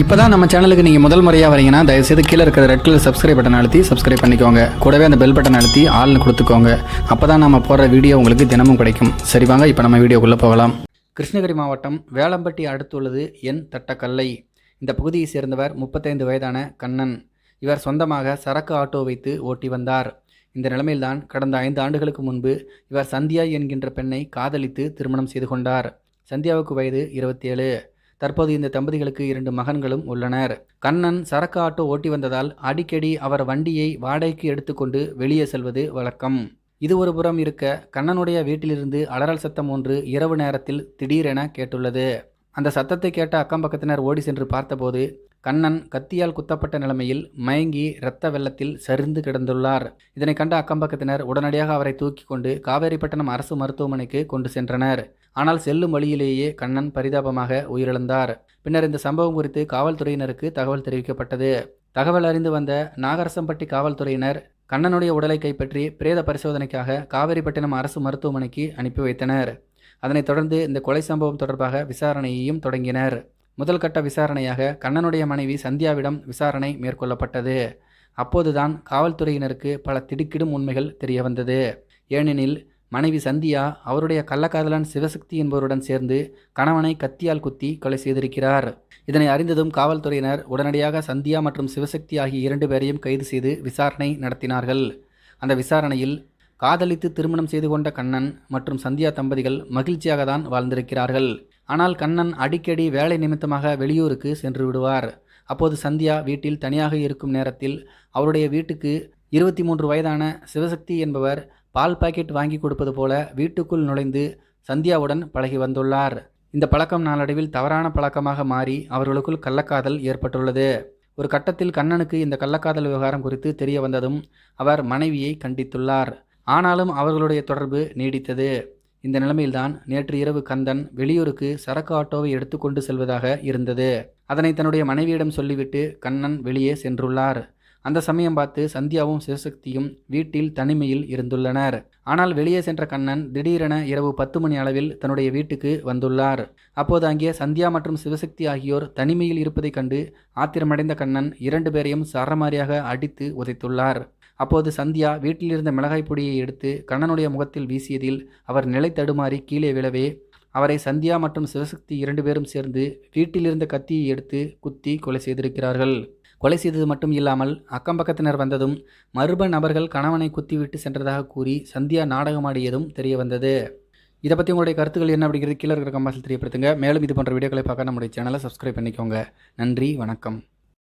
இப்போ தான் நம்ம சேனலுக்கு நீங்கள் முதல் முறையாக வரீங்கன்னா தயவுசெய்து கீழே இருக்கிற ரெட் கலர் சப்ஸ்கிரைப் பட்டன் அழுத்தி சப்ஸ்கிரைப் பண்ணிக்கோங்க. கூடவே அந்த பெல் பட்டன் அழுத்தி ஆள்னு கொடுத்துக்கோங்க. அப்போ தான் நம்ம போடுற வீடியோ உங்களுக்கு தினமும் கிடைக்கும். சரி வாங்க இப்போ நம்ம வீடியோக்குள்ளே போகலாம். கிருஷ்ணகிரி மாவட்டம் வேளம்பட்டி அடுத்துள்ளது என் தட்டக்கல்லை. இந்த பகுதியை சேர்ந்தவர் முப்பத்தைந்து வயதான கண்ணன். இவர் சொந்தமாக சரக்கு ஆட்டோ வைத்து ஓட்டி வந்தார். இந்த நிலைமையில்தான் கடந்த ஐந்து ஆண்டுகளுக்கு முன்பு இவர் சந்தியா என்கின்ற பெண்ணை காதலித்து திருமணம் செய்து கொண்டார். சந்தியாவுக்கு வயது இருபத்தேழு. தற்போது இந்த தம்பதிகளுக்கு இரண்டு மகன்களும் உள்ளனர். கண்ணன் சரக்கு ஆட்டோ ஓட்டி வந்ததால் அடிக்கடி அவர் வண்டியை வாடகைக்கு எடுத்துக்கொண்டு வெளியே செல்வது வழக்கம். இது ஒரு புறம் இருக்க கண்ணனுடைய வீட்டிலிருந்து அலறல் சத்தம் ஒன்று இரவு நேரத்தில் திடீரென கேட்டுள்ளது. அந்த சத்தத்தை கேட்ட அக்கம்பக்கத்தினர் ஓடி சென்று பார்த்தபோது கண்ணன் கத்தியால் குத்தப்பட்ட நிலைமையில் மயங்கி இரத்த வெள்ளத்தில் சரிந்து கிடந்துள்ளார். இதனை கண்ட அக்கம்பக்கத்தினர் உடனடியாக அவரை தூக்கி கொண்டு காவேரிப்பட்டினம் அரசு மருத்துவமனைக்கு கொண்டு சென்றனர். ஆனால் செல்லும் வழியிலேயே கண்ணன் பரிதாபமாக உயிரிழந்தார். பின்னர் இந்த சம்பவம் குறித்து காவல்துறையினருக்கு தகவல் தெரிவிக்கப்பட்டது. தகவல் அறிந்து வந்த நாகரசம்பட்டி காவல்துறையினர் கண்ணனுடைய உடலை கைப்பற்றி பிரேத பரிசோதனைக்காக காவேரிப்பட்டினம் அரசு மருத்துவமனைக்கு அனுப்பி வைத்தனர். அதனைத் தொடர்ந்து இந்த கொலை சம்பவம் தொடர்பாக விசாரணையையும் தொடங்கினர். முதல் கட்ட விசாரணையாக கண்ணனுடைய மனைவி சந்தியாவிடம் விசாரணை மேற்கொள்ளப்பட்டது. அப்போதுதான் காவல்துறையினருக்கு பல திடுக்கிடும் உண்மைகள் தெரிய வந்தது. ஏனெனில் மனைவி சந்தியா அவருடைய கள்ளக்காதலன் சிவசக்தி என்பவருடன் சேர்ந்து கணவனை கத்தியால் குத்தி கொலை செய்திருக்கிறார். இதனை அறிந்ததும் காவல்துறையினர் உடனடியாக சந்தியா மற்றும் சிவசக்தி ஆகிய இரண்டு பேரையும் கைது செய்து விசாரணை நடத்தினார்கள். அந்த விசாரணையில் காதலித்து திருமணம் செய்து கொண்ட கண்ணன் மற்றும் சந்தியா தம்பதிகள் மகிழ்ச்சியாக தான் வாழ்ந்திருக்கிறார்கள். ஆனால் கண்ணன் அடிக்கடி வேலை நிமித்தமாக வெளியூருக்கு சென்று விடுவார். அப்போது சந்தியா வீட்டில் தனியாக இருக்கும் நேரத்தில் அவருடைய வீட்டுக்கு இருபத்தி மூன்று வயதான சிவசக்தி என்பவர் பால் பாக்கெட் வாங்கி கொடுப்பது போல வீட்டுக்குள் நுழைந்து சந்தியாவுடன் பழகி வந்துள்ளார். இந்த பழக்கம் நாளடைவில் தவறான பழக்கமாக மாறி அவர்களுக்குள் கள்ளக்காதல் ஏற்பட்டுள்ளது. ஒரு கட்டத்தில் கண்ணனுக்கு இந்த கள்ளக்காதல் விவகாரம் குறித்து தெரிய வந்ததும் அவர் மனைவியை கண்டித்துள்ளார். ஆனாலும் அவர்களுடைய தொடர்பு நீடித்தது. இந்த நிலைமையில்தான் நேற்று இரவு கந்தன் வெளியூருக்கு சரக்கு ஆட்டோவை எடுத்துக்கொண்டு செல்வதாக இருந்தது. அதனை தன்னுடைய மனைவியிடம் சொல்லிவிட்டு கண்ணன் வெளியே சென்றுள்ளார். அந்த சமயம் பார்த்து சந்தியாவும் சிவசக்தியும் வீட்டில் தனிமையில் இருந்துள்ளனர். ஆனால் வெளியே சென்ற கண்ணன் திடீரென இரவு பத்து மணி அளவில் தன்னுடைய வீட்டுக்கு வந்துள்ளார். அப்போது அங்கே சந்தியா மற்றும் சிவசக்தி ஆகியோர் தனிமையில் இருப்பதைக் கண்டு ஆத்திரமடைந்த கண்ணன் இரண்டு பேரையும் சரமாரியாக அடித்து உதைத்துள்ளார். அப்போது சந்தியா வீட்டிலிருந்த மிளகாய் பொடியை எடுத்து கண்ணனுடைய முகத்தில் வீசியதில் அவர் நிலை தடுமாறி கீழே விழவே அவரை சந்தியா மற்றும் சிவசக்தி இரண்டு பேரும் சேர்ந்து வீட்டிலிருந்த கத்தியை எடுத்து குத்தி கொலை செய்திருக்கிறார்கள். கொலை செய்தது மட்டும் இல்லாமல் அக்கம்பக்கத்தினர் வந்ததும் மர்ம நபர்கள் கணவனை குத்திவிட்டு சென்றதாக கூறி சந்தியா நாடகமாடியதும் தெரிய வந்தது. இதை பற்றி உங்களுடைய கருத்துக்கள் என்ன அப்படிங்கிறது கீழே இருக்கிற கம்பாசில் தெரியப்படுத்துங்க. மேலும் இது போன்ற வீடியோக்களை பார்க்க நம்முடைய சேனலை சப்ஸ்கிரைப் பண்ணிக்கோங்க. நன்றி வணக்கம்.